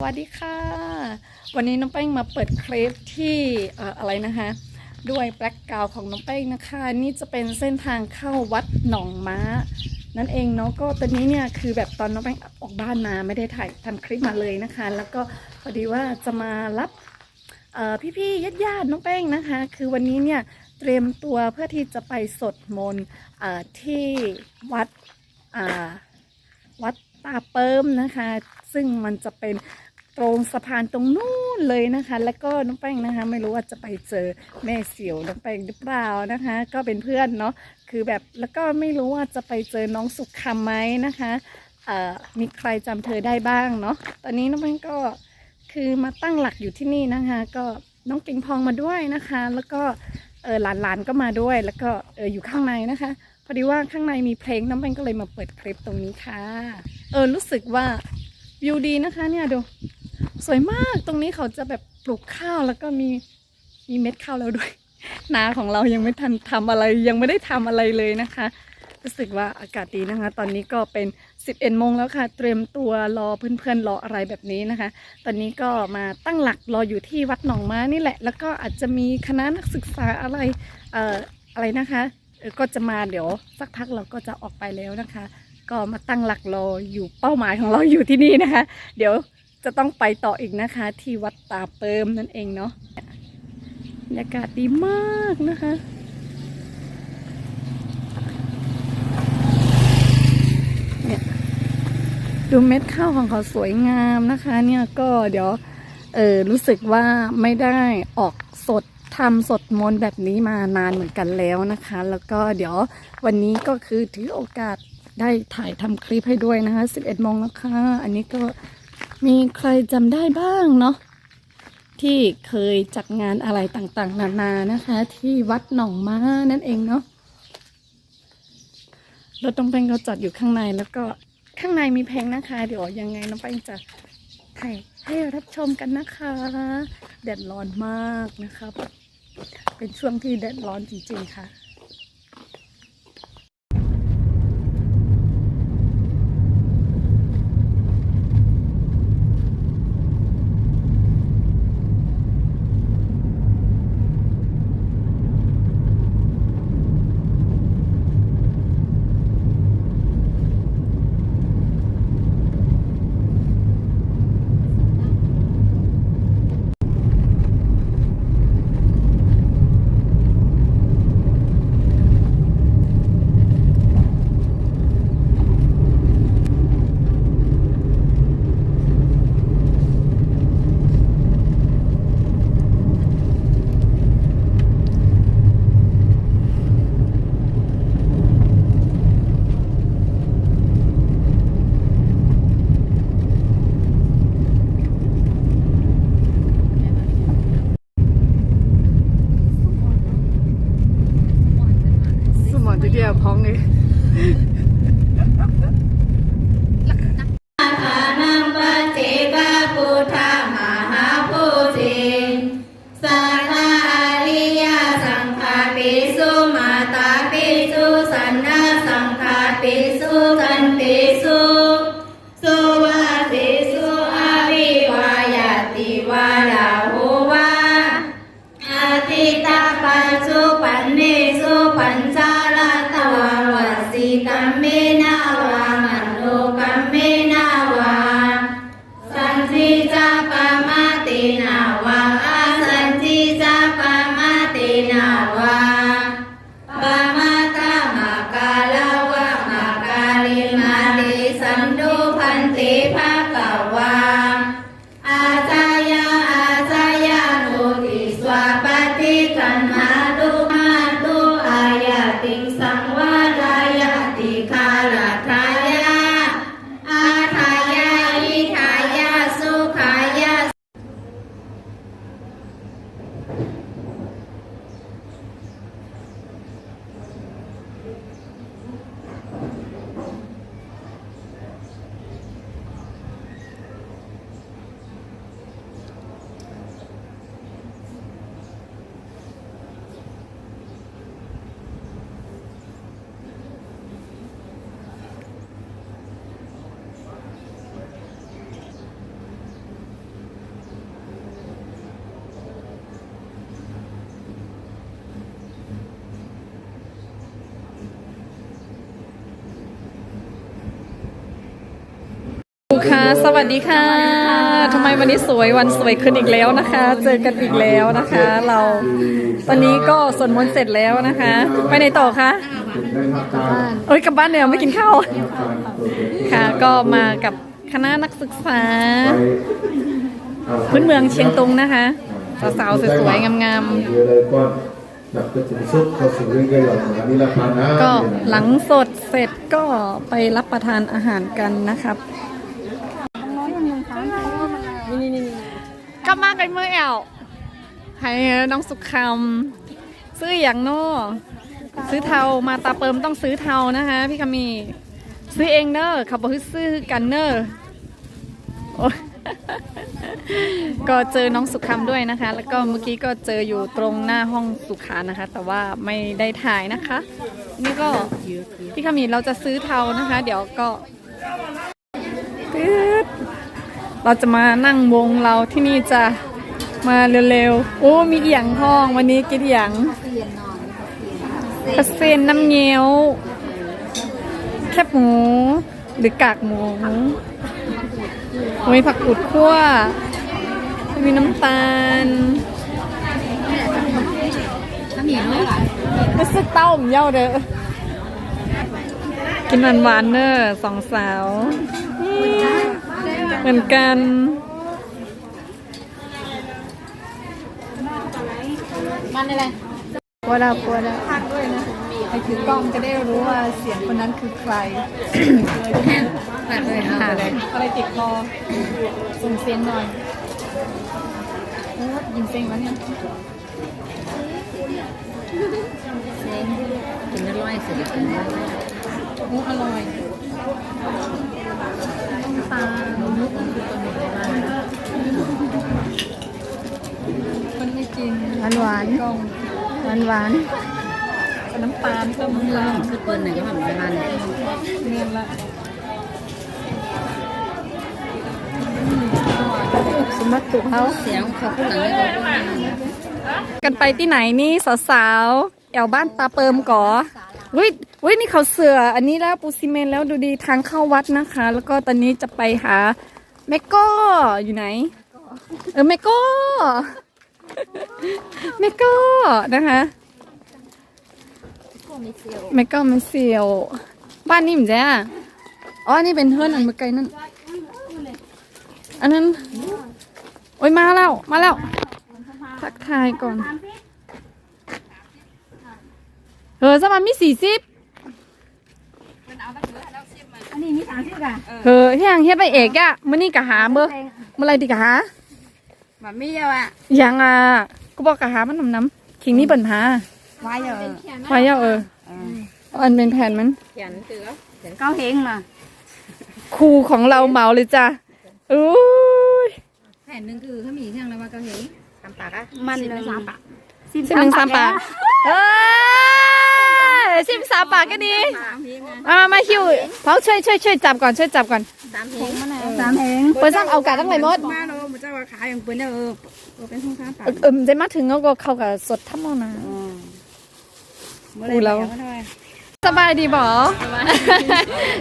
สวัสดีค่ะ วันนี้น้องแป้งมาเปิดเคลปที่อะไรนะคะ ด้วยแบล็กกาวของน้องแป้งนะคะ นี่จะเป็นเส้นทางเข้าวัดหนองม้า นั่นเองเนาะก็ตอนนี้เนี่ยคือแบบตอนน้องแป้งออกบ้านมาไม่ได้ถ่ายทำคลิปมาเลยนะคะ แล้วก็พอดีว่าจะมารับเอ่อพี่ๆญาติๆน้องแป้งนะคะ คือวันนี้เนี่ยเตรียมตัวเพื่อที่จะไปสวดมนต์ที่วัดวัดตาเปิมนะคะ ซึ่งมันจะเป็น ตรงสะพานตรงนู้นเลยนะคะ แล้วก็น้องแป้งนะคะ ไม่รู้ว่าจะไปเจอแม่เสี่ยวน้องแป้งหรือเปล่านะคะ ก็เป็นเพื่อนเนาะคือแบบแล้วก็ไม่รู้ว่าจะไปเจอน้องสุขคำไหมนะคะเอ่อมีใครจำเธอได้บ้างเนาะตอนนี้น้องแป้งก็คือมาตั้งหลักอยู่ที่นี่นะคะ ก็น้องปิงพองมาด้วยนะคะ แล้วก็เออหลานๆก็มาด้วย แล้วก็เอออยู่ข้างในนะคะพอดีว่าข้างในมีเพลงน้องแป้งก็เลยมาเปิดคลิปตรงนี้ค่ะ เออรู้สึกว่าวิวดีนะคะเนี่ยดู สวยมากตรงนี้เขาจะแบบปลูกข้าวแล้วก็มีมีเม็ดข้าวแล้วด้วย นาของเรายังไม่ทันทำอะไรยังไม่ได้ทำอะไรเลยนะคะ รู้สึกว่าอากาศดีนะคะ ตอนนี้ก็เป็น 11โมงแล้วค่ะ เตรียมตัวรอเพื่อนๆรออะไรแบบนี้นะคะ ตอนนี้ก็มาตั้งหลักรออยู่ที่วัดหนองม้านี่แหละ แล้วก็อาจจะมีคณะนักศึกษาอะไรเอ่ออะไรนะคะก็จะมาเดี๋ยวสักพักเราก็จะออกไปแล้วนะคะ ก็มาตั้งหลักรออยู่เป้าหมายของเราอยู่ที่นี่นะคะ เดี๋ยว จะต้องไปต่ออีกนะคะ ที่วัดตาเปิมนั่นเองเนาะบรรยากาศดีมากนะคะเนี่ยดูเม็ดข้าวของเขาสวยงามนะคะ เนี่ยก็เดี๋ยวเออรู้สึกว่าไม่ได้ออกสดทำสดมนแบบนี้มานานเหมือนกันแล้วนะคะ แล้วก็เดี๋ยววันนี้ก็คือถือโอกาสได้ถ่ายทำคลิปให้ด้วยนะคะ 11โมงแล้วค่ะ อันนี้ก็ มีใครจำได้บ้างเนาะที่เคยจัดงานอะไรต่างๆ นานานะคะ ที่วัดหนองม้านั่นเองเนาะรถน้องแป้งก็จอดอยู่ข้างในแล้วก็ข้างในมีเพลงนะคะ เดี๋ยวยังไงน้องแป้งจะให้ให้รับชมกันนะคะแดดร้อนมากนะครับ เป็นช่วงที่แดดร้อนจริงๆค่ะ นติภาควาจายาอาจายานุติสวาปฏิกันหาตุมาตุอายาติสังวารายาติคาลาทายาอาทายาอิทายาสุขายา ค่ะ สวัสดีค่ะทำไมวันนี้สวยวันสวยขึ้นอีกแล้วนะคะ เจอกันอีกแล้วนะคะ เราตอนนี้ก็สวดมนต์เสร็จแล้วนะคะไปไหนต่อคะเอ้ยกลับบ้านเดี๋ยวไม่กินข้าวค่ะ ก็มากับคณะนักศึกษา พื้นเมืองเชียงตุงนะคะ สาวๆสวยๆงามๆก็หลังสดเสร็จก็ไปรับประทานอาหารกันนะครับ กลับมากันเมื่อแอลให้น้องสุขคำซื้ออย่างโน่ซื้อเทามาตาเปิมต้องซื้อเทานะคะพี่คามี ซื้อเองเนอะเขาบอกซื้อกันเนอะก็เจอน้องสุขคำด้วยนะคะ แล้วก็เมื่อกี้ก็เจออยู่ตรงหน้าห้องสุขานะคะ แต่ว่าไม่ได้ถ่ายนะคะ นี่ก็พี่คามีเราจะซื้อเทานะคะ เดี๋ยวก็ตึ๊ด เราจะมานั่งวงเราที่นี่จะมาเร็วๆ โอ้ มีเอียงห้องวันนี้กินเอียงกระเซ็นน้ำเงี้ยว แคบหมู หรือกากหมูมีผักกุดคั่ว มีน้ำตาลไม่ใช่เต้ามเย่าเด้อ กินหวานๆเนอสองสาว เหมือนกันมันอะไรปวดาปวดาพักด้วยนะใครถือกล้องจะได้รู้ว่าเสียงคนนั้นคือใครตัดเลยหาอะไรอะไรติดคอส่งเสียงหน่อยโอ้ยินเสียงแล้วเนี่ยกินอร่อยสุดกินอร่อย โอ้อร่อยน้ำตาลคนไม่กินหวานหวานกล้องหวานหวานกับน้ำตาลเพิ่มน้ำตาลคือเปิ้ลหนึ่งก็หอมประมาณเนียนละสมบัติถูกเขาเสียงเขาพูดหลังเลยเขาพูดกันไปที่ไหนนี่สาวๆแอวบ้านตาเปิมก่อวิ วินี่เขาเสืออันนี้แล้วปูซีเมนแล้วดูดีทางเข้าวัดนะคะ แล้วก็ตอนนี้จะไปหาแมกโก้อยู่ไหน เออแมกโก้แมกโก้นะคะแมกโก้มันเซียว บ้านนี่เหมือนจะอ๋ออันนี่เป็นเพื่อนอันเมื่อไกลนั่นอันนั้นโอ้ยมาแล้วมาแล้ว ทักทายก่อนเออสมามีสี่สิบ นนี้มีสามสิบอะเออที่ยังเฮ็ดไปเอกอะมื่อนี้กะหาเมื่อเมื่อไรดีกะหาแบบมีเยอะอะยังอะกูบอกกะหามันน้ำน้ำคิงนี่เปิ่นหาไว้เยอะไว้เอาเอออันเป็นแผ่นมันเขียนเสือเก้าเฮงมาครูของเราเหมาเลยจ้ะอุ้ยแผ่นหนึ่งคือเขามีเท่าไหร่ว่าเก้าเฮงสามปากอะมันเลยสามปากสิบหนึ่งสามปากเอ้ ยสิบสามปากก็ดีสามเฮงมามามาคิวเขาช่วยช่วยช่วยจับก่อนช่วยจับก่อนสามเฮงสามเฮงเปิดซ้ำเอากาตั้งไหนมดมาโลมันจะว่าขายอย่างเปิ้ลเออเออเป็นห้องสามปากเออเออจะมาถึงเขาก็เข้ากับสดทั้งหมดนะอูเราสบายดีบอ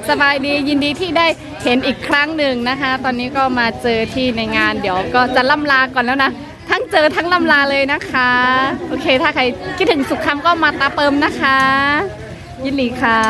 สบายดียินดีที่ได้เห็นอีกครั้งหนึ่งนะคะ ตอนนี้ก็มาเจอที่ในงานเดี๋ยวก็จะล่ำลาก่อนแล้วนะ ทั้งเจอทั้งลำลาเลยนะคะ โอเค ถ้าใครคิดถึงสุขคำก็มาตาเปิมนะคะ ยินดีค่ะ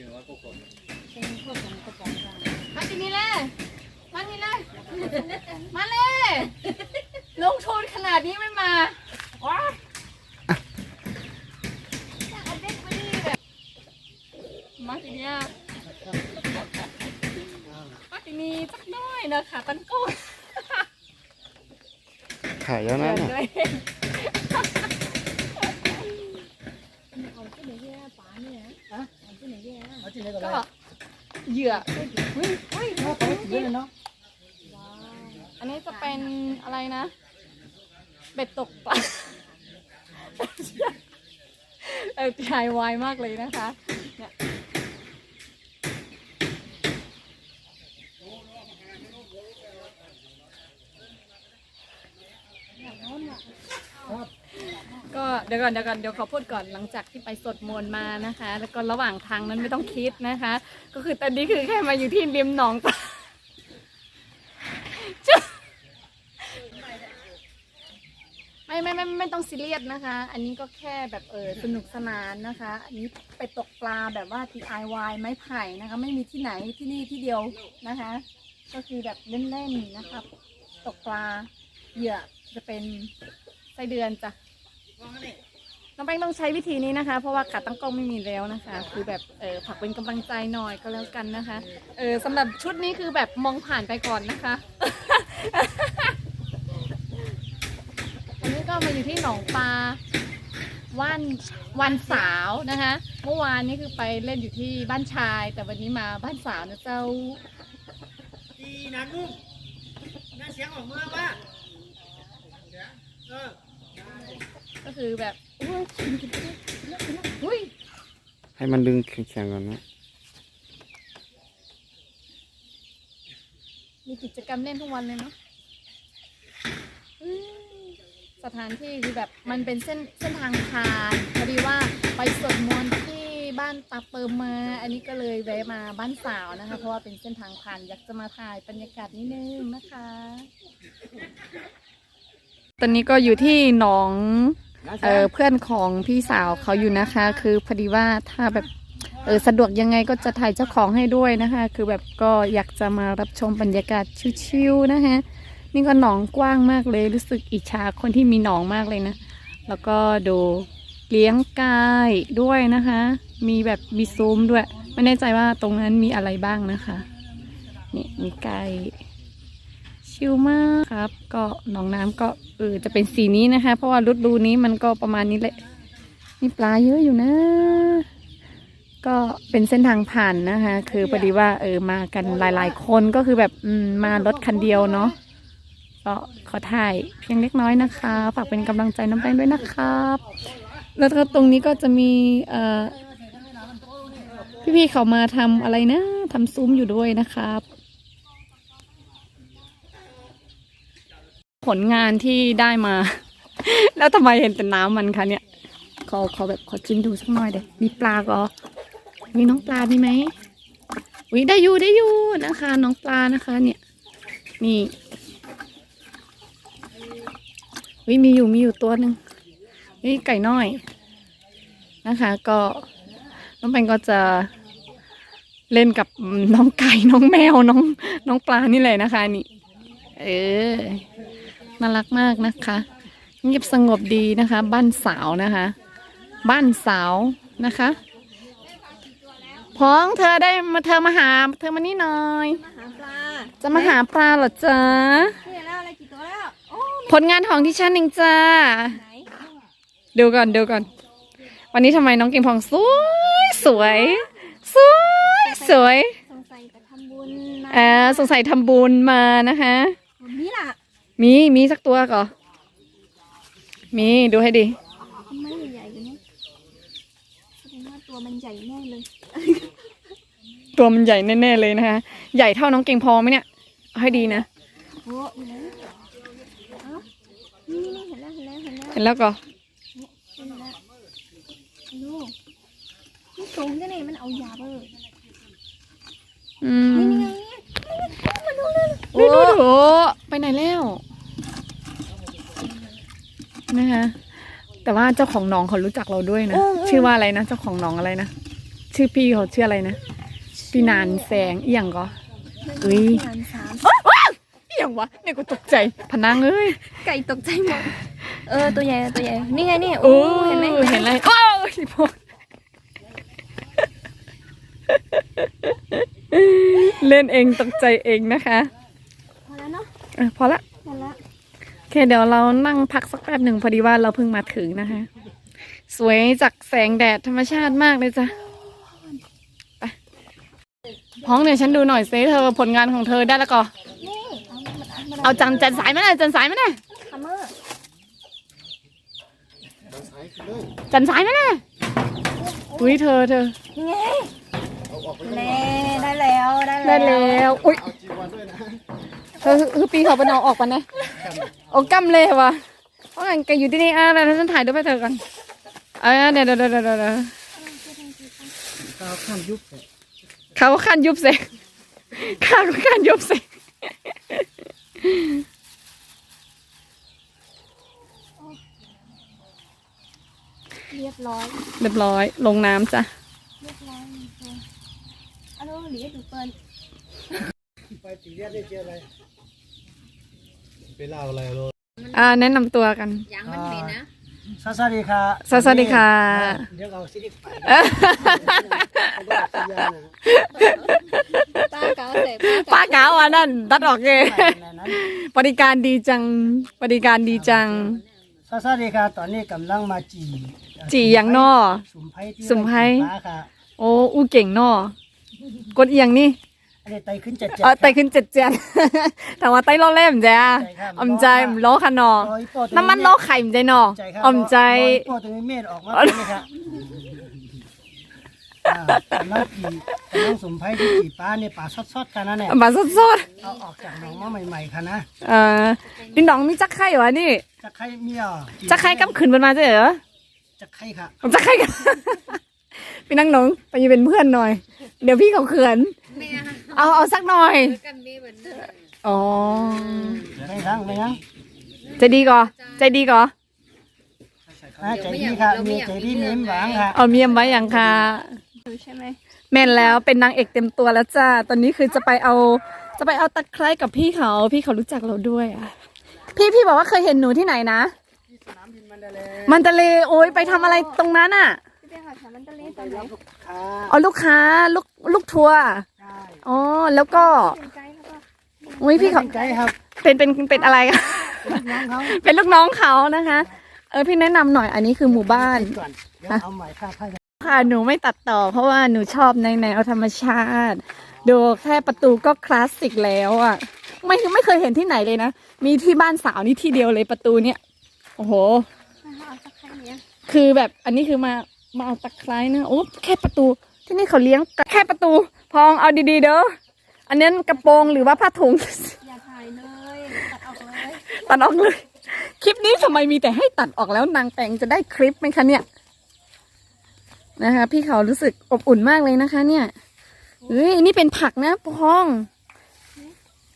si no. เหยื่อเฮ้ยเฮ้ยอันนี้จะเป็นอะไรนะ เบ็ดตกปลาเออ DIY มากเลยนะคะเนี่ยก็เดี๋ยวก่อนเดี๋ยวก่อนเดี๋ยวขอพูดก่อนหลังจากที่ไปสวดมนต์มานะคะ แล้วก็ระหว่างทางนั้นไม่ต้องคิดนะคะ ก็คือตอนนี้คือแค่มาอยู่ที่ริมหนองปลาจะไม่ไม่ไม่ไม่ต้องซีเรียสนะคะ อันนี้ก็แค่แบบเออสนุกสนานนะคะ อันนี้ไปตกปลาแบบว่า DIY ไม้ไผ่นะคะ ไม่มีที่ไหนที่นี่ที่เดียวนะคะ ก็คือแบบเล่นๆนะครับตกปลาเหยื่อจะเป็นไส้เดือนจ้ะ น้องแป้งต้องใช้วิธีนี้นะคะ เพราะว่าขาตั้งกล้องไม่มีแล้วนะคะ คือแบบเออผักเป็นกำลังใจหน่อยก็แล้วกันนะคะ เออสำหรับชุดนี้คือแบบมองผ่านไปก่อนนะคะ วันนี้ก็มาอยู่ที่หนองปลาวันวันสาวนะคะ เมื่อวานนี้คือไปเล่นอยู่ที่บ้านชาย แต่วันนี้มาบ้านสาวนะเจ้า ดีนะนุ่มน่าเสียงออกเมื่อว่าเออ ก็ คือแบบอุ้ยอุ้ยให้มันดึงแข็งๆก่อนนะ มีกิจกรรมเล่นทุกวันเลยเนาะอืมสถานที่คือแบบมันเป็นเส้นเส้นทางผ่านพอดีว่าไปสวดมนต์ที่บ้านตาเปิมมา อันนี้ก็เลยแวะมาบ้านสาวนะคะ เพราะว่าเป็นเส้นทางผ่านอยากจะมาถ่ายบรรยากาศนิดนึงนะคะ ตอนนี้ก็อยู่ที่หนอง เออเพื่อนของพี่สาวเขาอยู่นะคะ คือพอดีว่าถ้าแบบเออสะดวกยังไงก็จะถ่ายเจ้าของให้ด้วยนะคะ คือแบบก็อยากจะมารับชมบรรยากาศชิวๆนะคะนี่ก็หนองกว้างมากเลย รู้สึกอิจฉาคนที่มีหนองมากเลยนะ แล้วก็ดูเลี้ยงไก่ด้วยนะคะ มีแบบมีซุ้มด้วย ไม่แน่ใจว่าตรงนั้นมีอะไรบ้างนะคะ นี่มีไก่ ชิลมากครับ ก็หนองน้ำก็เออจะเป็นสีนี้นะคะ เพราะว่าฤดูนี้มันก็ประมาณนี้แหละมีปลาเยอะอยู่นะ ก็เป็นเส้นทางผ่านนะคะ คือพอดีว่าเออมากันหลาย ๆ คนก็คือแบบมมารถคันเดียวเนาะก็ขอถ่ายเพียงเล็กน้อยนะคะฝากเป็นกำลังใจน้ำแป้งด้วยนะครับ แล้วก็ตรงนี้ก็จะมีเอ่อพี่ๆเขามาทำอะไรนะทำซุ้มอยู่ด้วยนะครับ ลงานที่ได้มา แล้วทำไมเห็นแต่น้ำมันคะเนี่ยขอขอแบบขอจิ้มดูสักหน่อยเดี๋ยวมีปลาก็มีน้องปลามีไหมวิได้อยู่ได้อยู่นะคะ น้องปลานะคะ เนี่ยนี่วิมีอยู่มีอยู่ตัวหนึ่งนี่ไก่น้อยนะคะ ก็น้องแปงก็จะเล่นกับน้องไก่น้องแมวน้องน้องปลานี่แหละนะคะ นี่ เออ น่ารักมากนะคะ เงียบสงบดีนะคะ บ้านสาวนะคะ บ้านสาวนะคะพ้องเธอได้มาเธอมาหา เธอมานี่หน่อยหาปลา จะมาหาปลาเหรอจ๊ะเห็นแล้วอะไรกี่ตัวแล้วโอ้ผลงานของที่ฉันเองจ้าไหนดูก่อนดูก่อน วันนี้ทำไมน้องเก่งพองสวยสวยสวยสวยสงสัยจะทำบุญมาเออสงสัยทำบุญมานะคะนี่ล่ะ มีมีสักตัวก่อนมีดูให้ดีทำไมใหญ่ๆกันเนี่ยแสดงว่าตัวมันใหญ่แน่เลย ตัวมันใหญ่แน่ๆเลยนะคะใหญ่เท่าน้องเก่งพอไหมเนี่ยเอาให้ดีนะโอ้ยนะเอ้านี่นี่เห็นแล้วเห็นแล้วเห็นแล้วเห็นแล้วก็เห็นแล้วดูนี่สูงจังนี่มันเอายาเบอร์อืมนี่ไงเนี่ยมาดูเลยโอ้โหไปไหนแล้ว นะคะแต่ว่าเจ้าของหนองเขารู้จักเราด้วยนะ ชื่อว่าอะไรนะเจ้าของหนองอะไรนะ ชื่อพี่เขาชื่ออะไรนะ พี่นานแสงเอียงก็อุ้ยงานสามเอียงอย่างวะเนี่ยกูตกใจพนังเอ้ยไก่ตกใจหมดเออตัวใหญ่ตัวใหญ่นี่ไงนี่โอ้เห็นไหมเห็นอะไรโอ้ยพอเล่นเองตกใจเองนะคะ พอแล้วเนาะเออพอละพอละโอ เคเดี๋ยวเรานั่งพักสักแป๊บหนึ่งพอดีว่าเราเพิ่งมาถึงนะคะ สวยจากแสงแดดธรรมชาติมากเลยจ้ะไปพ้องเนี่ยฉันดูหน่อยซิเธอผลงานของเธอได้แล้วก็นี่เอาจันจันสายมาหน่อยจันสายมาหน่อยคัมเมอร์จันสายมาหน่อยอุ้ยเธอเธอนี่ไงเน่ได้แล้วได้ได้แล้วอุ้ย เธอคือปีเขาเป็นเอาออกปะนะโอ้กำเลยวะเพราะงั้นแกอยู่ที่นี่อะแล้วฉันถ่ายรูปให้เธอกันเออเดี๋ยวเดี๋ยวเดี๋ยวเดี๋ยวเดี๋ยวก้าวข้ามยุคเขาก็ขั้นยุบเสกข้าก็ขั้นยุบเสกเรียบร้อย เรียบร้อย ลงน้ำจ้ะ เรียบร้อยอันนู้นหลีดูเปิ้ลไปตีเรียกได้เจออะไร ไปเล่าอะไรโลอ่าแนะนำตัวกันยังมันเหม็นนะสวัสดีค่ะสวัสดีค่ะเดี๋ยวเอาสิริไปป้าเก๋าเสร็จป้าเก๋าอะนั่นตัดออกเองบริการดีจังบริการดีจัง สวัสดีค่ะตอนนี้กำลังมาจีจีอย่างนอ สุ่มไพ่ที่สุ่มไพ่ฟ้าค่ะโอ้อู้เก่งนอกดเอียงนี่ อันนี้ไตขึ้นเจ็ดเจ็ด เออไตขึ้นเจ็ดเจ็ดแต่ว่าไตล้อเล่มจ้ะใช่ครับอมใจล้อค่ะนอร้อยโป้ตัวน้ำมันล้อไข่มใจนอใจครับอมใจร้อยโป้ตัวนี้เม็ดออกมาเป็นไหมครับอ่ากำลังจีกำลังสุ่มไพ่ที่จีปลาเนี่ยปลาซอดๆกันนะเนี่ยมาสดเอาออกจากหนองมาใหม่ๆค่ะนะๆเออนี่น้องมีจักไข่วะนี่จะไข่เมียจักไข่กำขืนมันมาจ้ะเหรอจะไข่ค่ะจักไข่กันพี่นั่งน้องไปยืนเป็นเพื่อนหน่อย เดี๋ยวพี่เขาเขิน เอาเอาสักหน่อย กันมีเหมือนเดิมอ๋อ ไม่ทั้งไม่ทั้งใจดีก่อใจดีก่ออ่าใจดีค่ะมีใจดีมียิ้มหวานค่ะเอาเมียมไว้อย่างค่ะใช่ไหมแม่นแล้วเป็นนางเอกเต็มตัวแล้วจ้า ตอนนี้คือจะไปเอาจะไปเอาตะไคร้กับพี่เขา พี่เขารู้จักเราด้วยอะ พี่พี่บอกว่าเคยเห็นหนูที่ไหนนะ สนามบินมันได้เลยมันทะเลโอ้ยไปทำอะไรตรงนั้นอะ พี่เป้ค่ะมันจะเล่นตอนไหนค่ะเอาลูกค้าลูกลูกทัวร์ใช่ อ๋อแล้วก็เป็นไกด์แล้วก็อุ้ยพี่เขาใจครับ เป็นเป็นเป็นอะไรอะน้องเขาเป็นลูกน้องเขานะคะ เออพี่แนะนำหน่อยอันนี้คือหมู่บ้าน ก่อนเดี๋ยวเอาใหม่ค่ะค่ะค่ะหนูไม่ตัดต่อเพราะว่าหนูชอบในแนวธรรมชาติ ดูแค่ประตูก็คลาสสิกแล้วอะ ไม่ไม่เคยเห็นที่ไหนเลยนะ มีที่บ้านสาวนี่ที่เดียวเลยประตูเนี่ย โอ้โห เอาสักแค่เนี้ยคือแบบอันนี้คือมามาเอาตะไคร้นะโอ้แค่ประตู ที่นี่เขาเลี้ยงแค่ประตู พองเอาดีๆ เด้อ อันนั้นกระโปรงหรือว่าผ้าถุง อย่าถ่ายเลยตัดออกเลยตัดออกเลย คลิปนี้ทำไมมีแต่ให้ตัดออกแล้วนางแปงจะได้คลิปไหมคะเนี่ย นะคะ พี่เขารู้สึกอบอุ่นมากเลยนะคะ เนี่ยเฮ้ยอันนี้เป็นผักนะพอง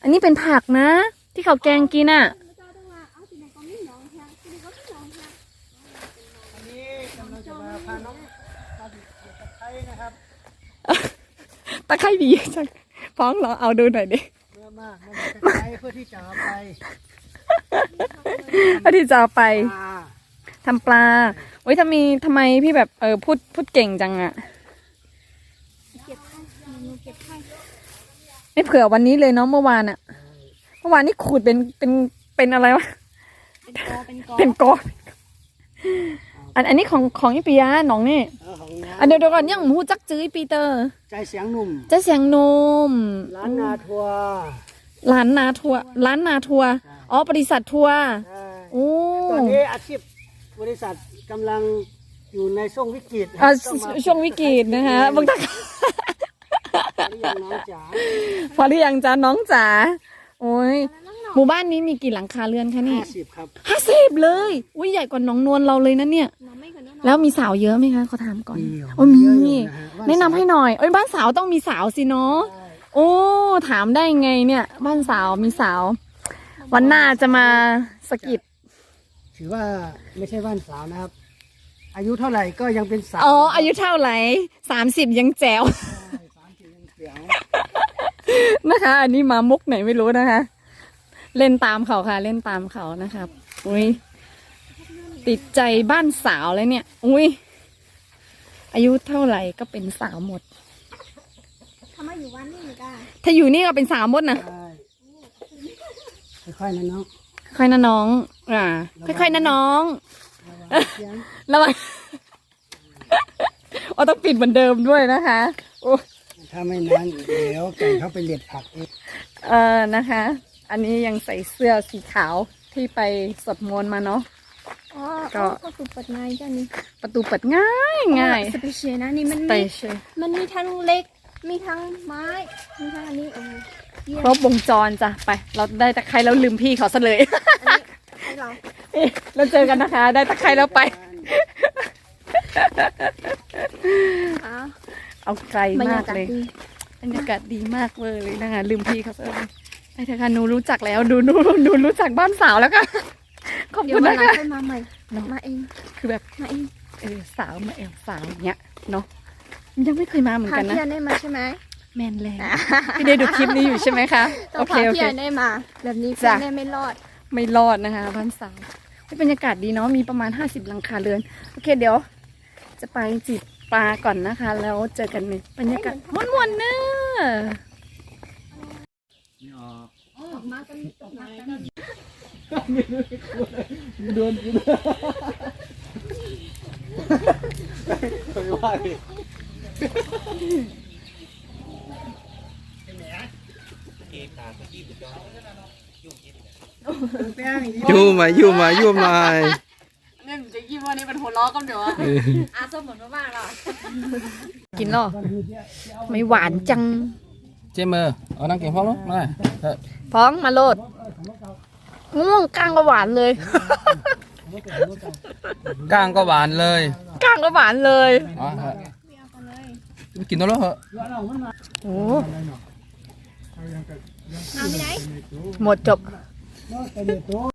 อันนี้เป็นผักนะ ที่เขาแกงกินอะเจ้าต้องมาเอาที่ไหนก็ไม่น้องแท้ที่ไหนก็ไม่น้องแท้ อันนี้กำลังจะมาพาน้องมาดูตะไคร้นะครับ ตะไคร้ดีจังพองลองเอาดูหน่อยดิเมื่อมากมาดูตะไคร้เพื่อที่จะเอาไปว่าที่จะเอาไปปลาทำปลาโอ้ยทำไมทำไมพี่แบบเออพูดพูดเก่งจังอะเก็บให้หนูเก็บให้ไม่เผื่อวันนี้เลยเนาะเมื่อวานอะเมื่อวานนี่ขูดเป็นเป็นเป็นอะไรวะ เป็นกอเป็นกอเป็นกอ อันอันนี้ของของอีปียะน้องนี่ เออของงาอันเดียวเดี๋ยวก่อนยังหมูจักจื้ออีปีเตอร์ใจเสียงหนุ่มเจะเสียงนมร้านนาทัวร์ร้านนาทัวร์ร้านนาทัวร์อ๋อบริษัททัวร์ใช่โอ้ตอนนี้อาชีพบริษัทกำลังอยู่ในช่วงวิกฤตอ่าต้องมาช่วงวิกฤตนะคะบางทีเรียกน้องจ๋า พอหรือยังจ้าน้องจ๋าโอ้ย หมู่บ้านนี้มีกี่หลังคาเรือนคะนี่ห้าสิบครับห้าสิบเลย อุ้ยใหญ่กว่าหน้องนวลเราเลยนะเนี่ยน้องไม่กันน้องแล้วมีสาวเยอะไหมคะเขาถามก่อนมีโอ้มีเยอะอยู่นะฮะบ้านแนะนำให้หน่อยเอ้ยบ้านสาวต้องมีสาวสิเนาะใช่โอ้ถามได้ไงเนี่ย บ้านสาวมีสาว วันหน้าจะมาสะกิดถือว่าไม่ใช่บ้านสาวนะครับ อายุเท่าไหร่ก็ยังเป็นสาวอ๋ออายุเท่าไหร่สามสิบยังแจ๋ว ใช่สามสิบยังเสียว นะคะ อันนี้มามุกไหนไม่รู้นะคะ เล่นตามเขาค่ะ เล่นตามเขานะครับ อุ้ยติดใจบ้านสาวเลยเนี่ย อุ้ยอายุเท่าไหร่ก็เป็นสาวหมดทำไมอยู่วันนี้ไม่ได้ถ้าอยู่นี่ก็เป็นสาวหมดนะค่อยๆนะน้องค่อยๆนะน้อง อ่า ค่อยๆนะน้องระวังโอ้ต้องปิดเหมือนเดิมด้วยนะคะโอ้ถ้าไม่นานเดี๋ยวแก่งเขาไปเลียดผักเองเออนะคะ อันนี้ยังใส่เสื้อสีขาวที่ไปสวดมนต์มาเนาะ อ๋อก็ ก็คือเปิดง่ายจ้ะนี่ประตูเปิดง่ายง่ายสเปเชียลนะนี่มันสเตมีชันมันมีทั้งเล็ก มีทั้งไม้ มีทั้งอันนี้โอ้เยี่ยมครบวงจรจ้ะไป เราได้ตะไคร้แล้วลืมพี่เขาซะเลย ให้เราเอ๊ะเราเจอกันนะคะ ได้ตะไคร้แล้วไปอะเอาไกลบรรมายากกาศเลยดี บรรยากาศดีมากเลยนะคะลืมพี่เขาซะเลย ไปเถอะค่ะหนูรู้จักแล้วดูดูดูรู้จักบ้านสาวแล้วค่ะขอบเดี๋ยคุวณวันนะหลังคะ ค่อยมาใหม่ เนาะมาเอง คือแบบมาเองเออสาวมาแอลสาวเนี้ยเนาะยังไม่เคยมาเหมือนพากันนะ พี่อันได้มาใช่ไหมแมนแรงพี่ได้ดูคลิปนี้อยู่ใช่ไหมคะ ต้อโองเคพาโอพี่เค อันได้มา แบบนี้พี่จ้ะ อันได้ไม่รอด ไม่รอดนะคะบ้านสาวเฮ้ยบรรยากาศดีเนาะมีประมาณ 50หลังคาเรือน โอเคเดี๋ยว จะไปจีบปลาก่อนนะคะ แล้วเจอกันในบรรยากาศม่วนๆเนอะ ยู่มายู่มายู่มาเนี่ยจะยิ้มว่านี่เป็นหัวล้อกันเดี๋ยวอาส้มเหมือนมากๆหรอกินหรอไม่หวานจัง เจมเมอร์เอานั่งเก่งพร้อมแล้วมาเออพ้องมาโลดง่วงกลางก็หวานเลย ก้างก็หวานเลยกลางก็หวานเลยอ๋อฮะไปกินตัวแล้วเหรอโอ้เอาไปไหนหมดจบ